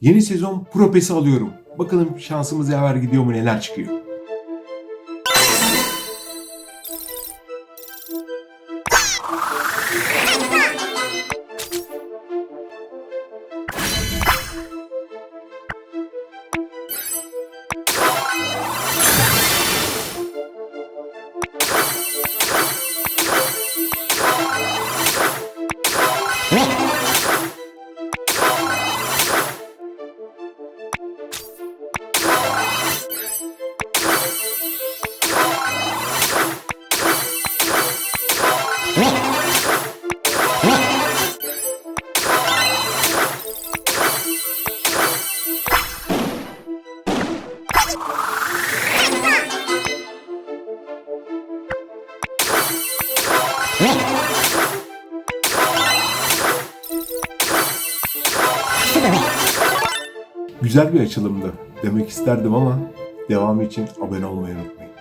Yeni sezon Pro Pass'i alıyorum. Bakalım şansımız yaver gidiyor mu neler çıkıyor. Güzel bir açılımdı demek isterdim ama devamı için abone olmayı unutmayın.